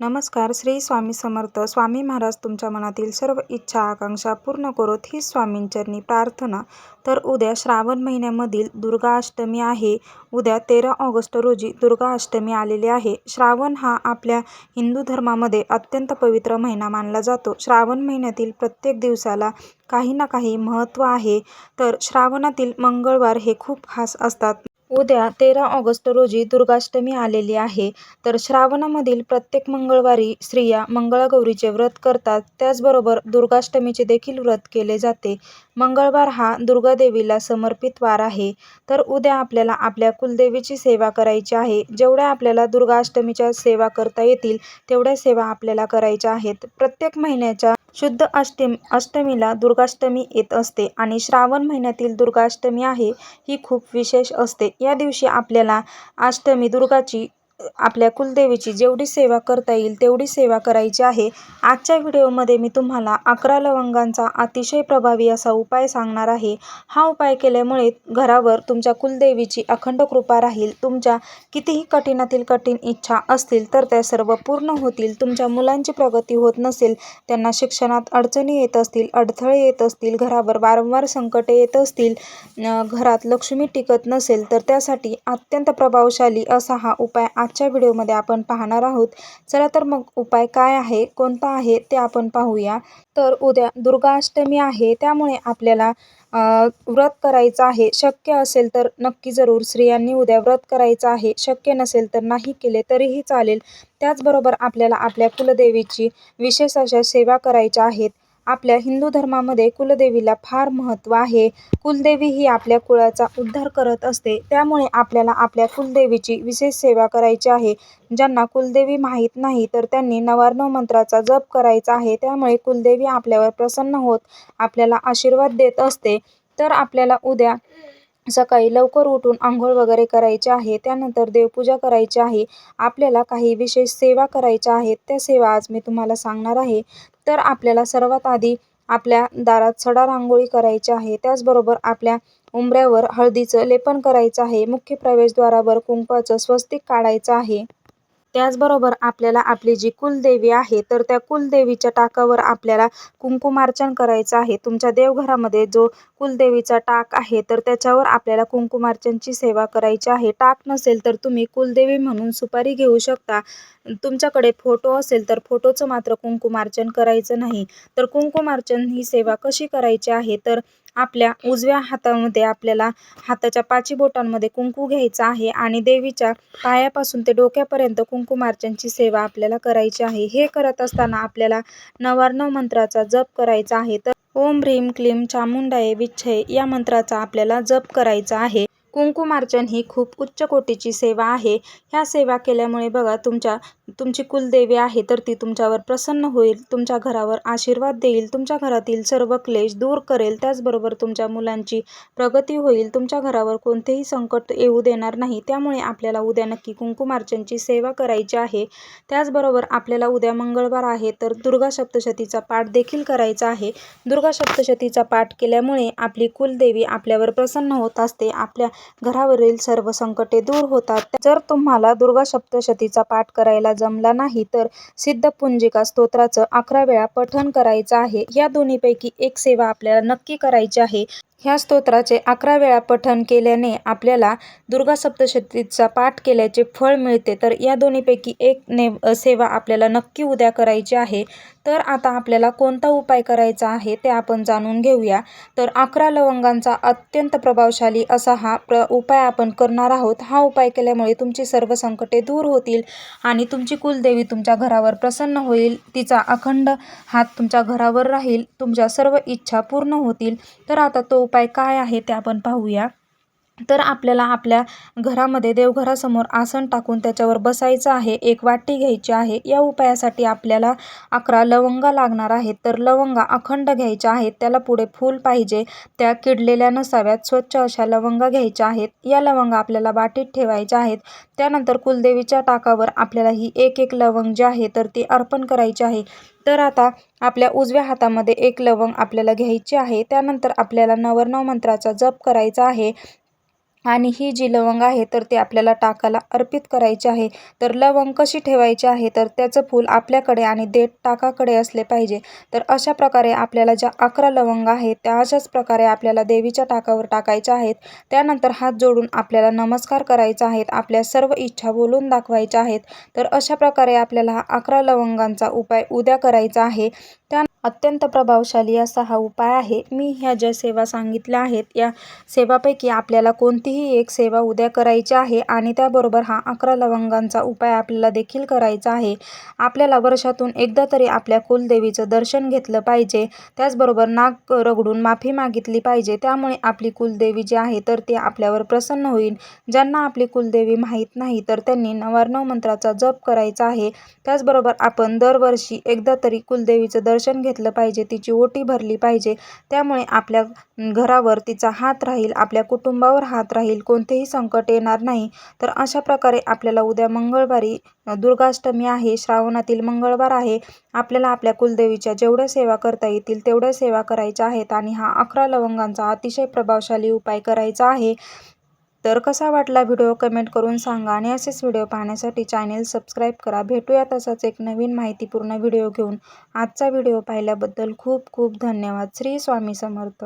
नमस्कार श्री स्वामी समर्थ. स्वामी महाराज तुमच्या मनातील सर्व इच्छा आकांक्षा पूर्ण करोत ही स्वामींचरणी प्रार्थना. तर उद्या श्रावण महिन्यामधील दुर्गा अष्टमी आहे. उद्या तेरा ऑगस्ट रोजी दुर्गा अष्टमी आलेली आहे. श्रावण हा आपल्या हिंदू धर्मामध्ये अत्यंत पवित्र महिना मानला जातो. श्रावण महिन्यातील प्रत्येक दिवसाला काही ना काही महत्त्व आहे. तर श्रावणातील मंगळवार हे खूप खास असतात. उद्या तेरा ऑगस्ट रोजी दुर्गाष्टमी आलेली आहे. तर श्रावणामधील प्रत्येक मंगळवारी स्त्रिया मंगळागौरीचे व्रत करतात. त्याचबरोबर दुर्गाष्टमीचे देखील व्रत केले जाते. मंगळवार हा दुर्गादेवीला समर्पित वार आहे. तर उद्या आपल्याला आपल्या कुलदेवीची सेवा करायची आहे. जेवढ्या आपल्याला दुर्गाष्टमीच्या सेवा करता येतील तेवढ्या सेवा आपल्याला करायच्या आहेत. प्रत्येक महिन्याच्या शुद्ध अष्टमी अष्टमीला दुर्गाष्टमी येत असते आणि श्रावण महिन्यातील दुर्गाष्टमी आहे ही खूप विशेष असते. या दिवशी आपल्याला अष्टमी दुर्गाची आपल्या कुलदेवीची जेवढी सेवा करता येईल तेवढी सेवा करायची आहे. आजच्या व्हिडिओमध्ये मी तुम्हाला अकरा लवंगांचा अतिशय प्रभावी असा उपाय सांगणार आहे. हा उपाय केल्यामुळे घरावर तुमच्या कुलदेवीची अखंड कृपा राहील. तुमच्या कितीही कठीणातील कठीण इच्छा असतील तर त्या सर्व पूर्ण होतील. तुमच्या मुलांची प्रगती होत नसेल त्यांना शिक्षणात अडचणी येत असतील अडथळे येत असतील घरावर वारंवार संकटे येत असतील घरात लक्ष्मी टिकत नसेल तर त्यासाठी अत्यंत प्रभावशाली असा हा उपाय आजच्या व्हिडिओमध्ये आपण पाहणार आहोत. चला तर मग उपाय काय आहे कोणता आहे ते आपण पाहूया. तर उद्या दुर्गाष्टमी आहे त्यामुळे आपल्याला व्रत करायचं आहे. शक्य असेल तर नक्की जरूर स्त्रियांनी उद्या व्रत करायचं आहे. शक्य नसेल तर नाही केले तरीही चालेल. त्याचबरोबर आपल्याला आपल्या कुलदेवीची विशेष अशा सेवा करायच्या आहेत. आपल्या हिंदू धर्मामध्ये कुलदेवीला फार महत्त्व आहे. कुलदेवी ही आपल्या कुळाचा उद्धार करत असते. त्यामुळे आपल्याला आपल्या कुलदेवीची विशेष सेवा करायची आहे. ज्यांना कुलदेवी माहीत नाही तर त्यांनी नवार्णव मंत्राचा जप करायचा आहे. त्यामुळे कुलदेवी आपल्यावर प्रसन्न होत आपल्याला आशीर्वाद देत असते. तर आपल्याला उद्या सकाळी लवकर उठून आंघोळ वगैरे करायची आहे. त्यानंतर देवपूजा करायची आहे. आपल्याला काही विशेष सेवा करायच्या आहेत. त्या सेवा आज मी तुम्हाला सांगणार आहे. तर आपल्याला सर्वात आधी आपल्या दारात सडा रांगोळी करायची आहे. त्याचबरोबर आपल्या उंबऱ्यावर हळदीचं लेपन करायचं आहे. मुख्य प्रवेशद्वारावर कुंकवाचं स्वस्तिक काढायचं आहे. त्याचबरोबर आपल्याला आपली जी कुलदेवी आहे तर त्या कुलदेवीच्या टाकावर आपल्याला कुंकुमार्चन करायचं आहे. तुमच्या देवघरामध्ये जो कुलदेवीचा टाक आहे तर त्याच्यावर आपल्याला कुंकुमार्चनची सेवा करायची आहे. टाक नसेल तर तुम्ही कुलदेवी म्हणून सुपारी घेऊ शकता. तुमच्याकडे फोटो असेल तर फोटोचं मात्र कुंकुमार्चन करायचं नाही. तर कुंकुमार्चन ही सेवा कशी करायची आहे तर आपल्या उजव्या हातामध्ये आपल्याला हाताच्या पाची बोटांमध्ये कुंकू घ्यायचा आहे आणि देवीच्या पायापासून ते डोक्यापर्यंत कुंकुमार्चनची सेवा आपल्याला करायची आहे. हे करत असताना आपल्याला नवार्णव मंत्राचा जप करायचा आहे. तर ओम ह्रीम क्लीम चामुंडाये विच्छय या मंत्राचा आपल्याला जप करायचा आहे. कुंकुमार्चन ही खूप उच्च कोटीची सेवा आहे. ह्या सेवा केल्यामुळे बघा तुमच्या तुमची कुलदेवी आहे तर ती तुमच्यावर प्रसन्न होईल तुमच्या घरावर आशीर्वाद देईल तुमच्या घरातील सर्व क्लेश दूर करेल त्याचबरोबर तुमच्या मुलांची प्रगती होईल तुमच्या घरावर कोणतेही संकट येऊ देणार नाही. त्यामुळे आपल्याला उद्या नक्की कुंकुमार्चनची सेवा करायची आहे. त्याचबरोबर आपल्याला उद्या मंगळवार आहे तर दुर्गा सप्तशतीचा पाठ देखील करायचा आहे. दुर्गा सप्तशतीचा पाठ केल्यामुळे आपली कुलदेवी आपल्यावर प्रसन्न होत असते. आपल्या घरावरील सर्व संकटे दूर होतात. जर तुम्हाला दुर्गा सप्तशतीचा पाठ करायला जमला नाही तर सिद्धपुंजिका स्तोत्राचं अकरा वेळा पठण करायचं आहे. या दोन्हीपैकी एक सेवा आपल्याला नक्की करायची आहे. ह्या स्तोत्राचे अकरा वेळा पठण केल्याने आपल्याला दुर्गा सप्तशतीचा पाठ केल्याचे फळ मिळते. तर या दोन्हीपैकी एक ने सेवा आपल्याला नक्की उद्या करायची आहे. तर आता आपल्याला कोणता उपाय करायचा आहे ते आपण जाणून घेऊया. तर अकरा लवंगांचा अत्यंत प्रभावशाली असा हा प्र उपाय आपण करणार आहोत. हा उपाय केल्यामुळे तुमची सर्व संकटे दूर होतील आणि तुमची कुलदेवी तुमच्या घरावर प्रसन्न होईल. तिचा अखंड हात तुमच्या घरावर राहील. तुमच्या सर्व इच्छा पूर्ण होतील. तर आता तो उपाय काय आहे ते आपण पाहूया. तर आपल्याला आपल्या घरामध्ये देवघरासमोर आसन टाकून त्याच्यावर बसायचं आहे एक वाटी घ्यायची आहे. या उपायासाठी आपल्याला अकरा लवंगा लागणार आहेत. तर लवंगा अखंड घ्यायच्या आहेत. त्याला पुढे फूल पाहिजे. त्या किडलेल्या नसाव्यात स्वच्छ अशा लवंगा घ्यायच्या आहेत. या लवंगा आपल्याला वाटीत ठेवायच्या आहेत. त्यानंतर कुलदेवीच्या टाकावर आपल्याला ही एक एक लवंग जी आहे तर ती अर्पण करायची आहे. तर आता आपल्या उजव्या हातामध्ये एक लवंग आपल्याला घ्यायची आहे. त्यानंतर आपल्याला नवरनव मंत्राचा जप करायचा आहे. आणि ही जी लवंग आहे तर ती आपल्याला टाकाला अर्पित करायची आहे. तर लवंग कशी ठेवायची आहे तर त्याचं फूल आपल्याकडे आणि देठ टाकाकडे असले पाहिजे. तर अशा प्रकारे आपल्याला ज्या अकरा लवंग आहेत त्या अशाच प्रकारे आपल्याला देवीच्या टाकावर टाकायच्या आहेत. त्यानंतर हात जोडून आपल्याला नमस्कार करायचा आहेत आपल्या सर्व इच्छा बोलून दाखवायच्या आहेत. तर अशा प्रकारे आपल्याला हा अकरा लवंगांचा उपाय उद्या करायचा आहे. त्या अत्यंत प्रभावशाली असा हा उपाय आहे. मी ह्या ज्या सेवा सांगितल्या आहेत या सेवापैकी आपल्याला कोणतीही एक सेवा उद्या करायची आहे आणि त्याबरोबर हा अकरा लवंगांचा उपाय आपल्याला देखील करायचा आहे. आपल्याला वर्षातून एकदा तरी आपल्या कुलदेवीचं दर्शन घेतलं पाहिजे. त्याचबरोबर नाक रगडून माफी मागितली पाहिजे. त्यामुळे आपली कुलदेवी जी आहे तर ती आपल्यावर प्रसन्न होईल. ज्यांना आपली कुलदेवी माहीत नाही तर त्यांनी नवार्णव मंत्राचा जप करायचा आहे. त्याचबरोबर आपण दरवर्षी एकदा तरी कुलदेवीचं दर्शन घेत घेतलं पाहिजे तिची ओटी भरली पाहिजे. त्यामुळे आपल्या घरावर तिचा हात राहील आपल्या कुटुंबावर हात राहील कोणतेही संकट येणार नाही. तर अशा प्रकारे आपल्याला उद्या मंगळवारी दुर्गाष्टमी आहे श्रावणातील मंगळवार आहे. आपल्याला आपल्या कुलदेवीच्या जेवढ्या सेवा करता येतील तेवढ्या सेवा करायच्या आहेत. आणि हा अकरा लवंगांचा अतिशय प्रभावशाली उपाय करायचा आहे. तर कसा वाटला व्हिडिओ कमेंट करून सांगा आणि असेच व्हिडिओ पाहण्यासाठी चॅनेल सबस्क्राईब करा. भेटूया तसाच एक नवीन माहितीपूर्ण व्हिडिओ घेऊन. आजचा व्हिडिओ पाहिल्याबद्दल खूप खूप धन्यवाद. श्री स्वामी समर्थ.